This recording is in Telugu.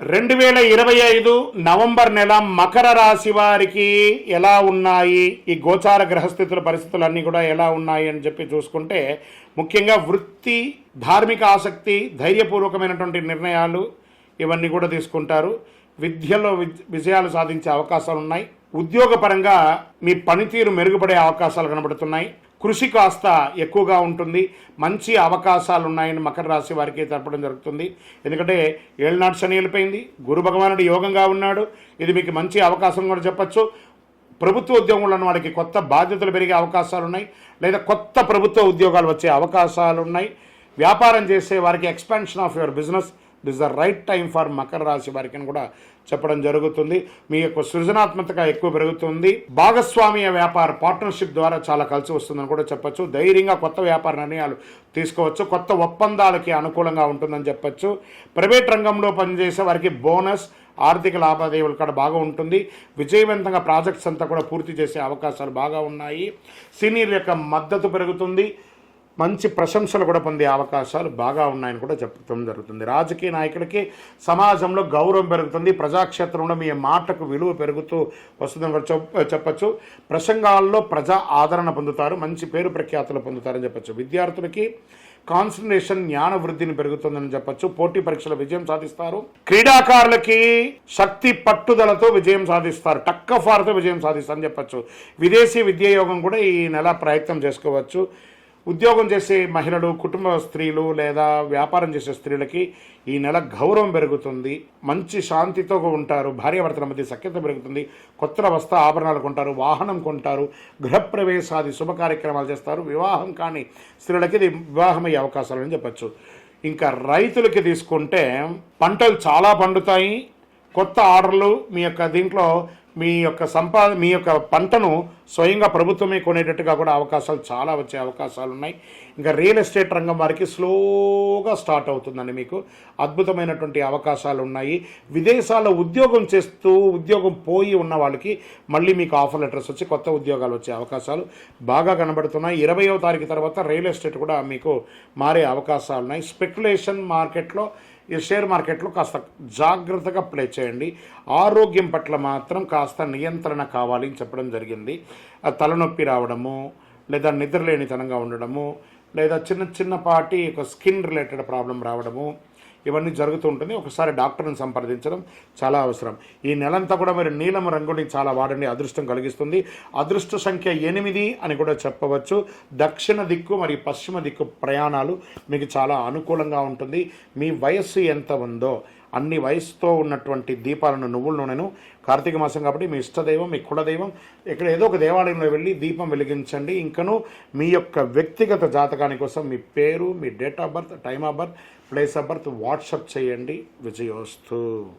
రెండు వేల ఇరవై ఐదు నవంబర్ నెల మకర రాశి వారికి ఎలా ఉన్నాయి? ఈ గోచార గ్రహస్థితుల పరిస్థితులు అన్నీ కూడా ఎలా ఉన్నాయి అని చెప్పి చూసుకుంటే ముఖ్యంగా వృత్తి ధార్మిక ఆసక్తి ధైర్యపూర్వకమైనటువంటి నిర్ణయాలు ఇవన్నీ కూడా తీసుకుంటారు. విద్యలో విజ్- విజయాలు సాధించే అవకాశాలు ఉన్నాయి ఉద్యోగపరంగా మీ పనితీరు మెరుగుపడే అవకాశాలు కనబడుతున్నాయి. కృషి కాస్త ఎక్కువగా ఉంటుంది. మంచి అవకాశాలు ఉన్నాయని మకర రాశి వారికి తెలపడం జరుగుతుంది. ఎందుకంటే ఏళ్ళనాడు శని వెళ్ళిపోయింది. గురు భగవానుడు యోగంగా ఉన్నాడు. ఇది మీకు మంచి అవకాశం కూడా చెప్పచ్చు. ప్రభుత్వ ఉద్యోగంలో ఉన్న వాడికి కొత్త బాధ్యతలు పెరిగే అవకాశాలు ఉన్నాయి లేదా కొత్త ప్రభుత్వ ఉద్యోగాలు వచ్చే అవకాశాలు ఉన్నాయి వ్యాపారం చేసే వారికి expansion of your business this the right time for Makar రాశి వారికి అని కూడా చెప్పడం జరుగుతుంది. మీ యొక్క సృజనాత్మకత ఎక్కువ పెరుగుతుంది. భాగస్వామ్య వ్యాపార పార్ట్నర్షిప్ ద్వారా చాలా కలిసి వస్తుందని కూడా చెప్పచ్చు. ధైర్యంగా కొత్త వ్యాపార నిర్ణయాలు తీసుకోవచ్చు. కొత్త ఒప్పందాలకి అనుకూలంగా ఉంటుందని చెప్పచ్చు. ప్రైవేట్ రంగంలో పనిచేసే వారికి బోనస్ ఆర్థిక లావాదేవీలు కూడా బాగా ఉంటుంది. విజయవంతంగా ప్రాజెక్ట్స్ అంతా కూడా పూర్తి చేసే అవకాశాలు బాగా ఉన్నాయి. సీనియర్ యొక్క మద్దతు పెరుగుతుంది. మంచి ప్రశంసలు కూడా పొందే అవకాశాలు బాగా ఉన్నాయని కూడా చెప్పడం జరుగుతుంది. రాజకీయ నాయకులకి సమాజంలో గౌరవం పెరుగుతుంది. ప్రజాక్షేత్రంలో మీ మాటకు విలువ పెరుగుతూ వస్తుందని కూడా చెప్పచ్చు. ప్రసంగాల్లో ప్రజా ఆదరణ పొందుతారు. మంచి పేరు ప్రఖ్యాతులు పొందుతారని చెప్పచ్చు. విద్యార్థులకి కాన్సన్ట్రేషన్ జ్ఞాన వృద్ధిని పెరుగుతుందని చెప్పొచ్చు. పోటీ పరీక్షల విజయం సాధిస్తారు. క్రీడాకారులకి శక్తి పట్టుదలతో విజయం సాధిస్తారు. టక్క ఫార్తో విజయం సాధిస్తారని చెప్పొచ్చు. విదేశీ విద్యాయోగం కూడా ఈ నెల ప్రయత్నం చేసుకోవచ్చు. ఉద్యోగం చేసే మహిళలు కుటుంబ స్త్రీలు లేదా వ్యాపారం చేసే స్త్రీలకి ఈ నెల గౌరవం పెరుగుతుంది. మంచి శాంతితో ఉంటారు. భార్యాభర్తల మధ్య సఖ్యత పెరుగుతుంది. కొత్త వస్త్ర ఆభరణాలు కొంటారు వాహనం కొంటారు గృహప్రవేశాది శుభ కార్యక్రమాలు చేస్తారు. వివాహం కాని స్త్రీలకి ఇది వివాహమయ్యే అవకాశాలు అని చెప్పచ్చు. ఇంకా రైతులకి తీసుకుంటే పంటలు చాలా పండుతాయి. కొత్త ఆర్డర్లు మీ యొక్క దీంట్లో మీ యొక్క సంపాద మీ యొక్క పంటను స్వయంగా ప్రభుత్వమే కొనేటట్టుగా కూడా అవకాశాలు చాలా వచ్చే అవకాశాలు ఉన్నాయి ఇంకా రియల్ ఎస్టేట్ రంగం వారికి స్లోగా స్టార్ట్ అవుతుందండి మీకు. అద్భుతమైనటువంటి అవకాశాలు ఉన్నాయి విదేశాల్లో ఉద్యోగం చేస్తూ ఉద్యోగం పోయి ఉన్న వాళ్ళకి మళ్ళీ మీకు ఆఫర్ లెటర్స్ వచ్చి కొత్త ఉద్యోగాలు వచ్చే అవకాశాలు బాగా కనబడుతున్నాయి. ఇరవయో తారీఖు తర్వాత రియల్ ఎస్టేట్ కూడా మీకు మారే అవకాశాలు ఉన్నాయి స్పెక్యులేషన్ మార్కెట్లో ఈ షేర్ మార్కెట్లో కాస్త జాగ్రత్తగా ప్లే చేయండి. ఆరోగ్యం పట్ల మాత్రం కాస్త నియంత్రణ కావాలి అని చెప్పడం జరిగింది. తలనొప్పి రావడము లేదా నిద్రలేనితనంగా ఉండడము లేదా చిన్న చిన్నపాటి ఒక స్కిన్ రిలేటెడ్ ప్రాబ్లం రావడము ఇవన్నీ జరుగుతూ ఉంటుంది. ఒకసారి డాక్టర్ని సంప్రదించడం చాలా అవసరం. ఈ నెలంతా కూడా మీరు నీలం రంగుని చాలా వాడండి. అదృష్టం కలిగిస్తుంది. అదృష్ట సంఖ్య ఎనిమిది అని కూడా చెప్పవచ్చు. దక్షిణ దిక్కు మరియు పశ్చిమ దిక్కు ప్రయాణాలు మీకు చాలా అనుకూలంగా ఉంటుంది. మీ వయస్సు ఎంత ఉందో అన్ని వయసుతో ఉన్నటువంటి దీపాలను నువ్వుల నూనెను కార్తీక మాసం కాబట్టి మీ ఇష్టదైవం మీ కులదైవం ఇక్కడ ఏదో ఒక దేవాలయంలో వెళ్ళి దీపం వెలిగించండి. ఇంకను మీ యొక్క వ్యక్తిగత జాతకాని కోసం మీ పేరు మీ date of birth time of birth place of birth WhatsApp చేయండి. విజయోస్తు.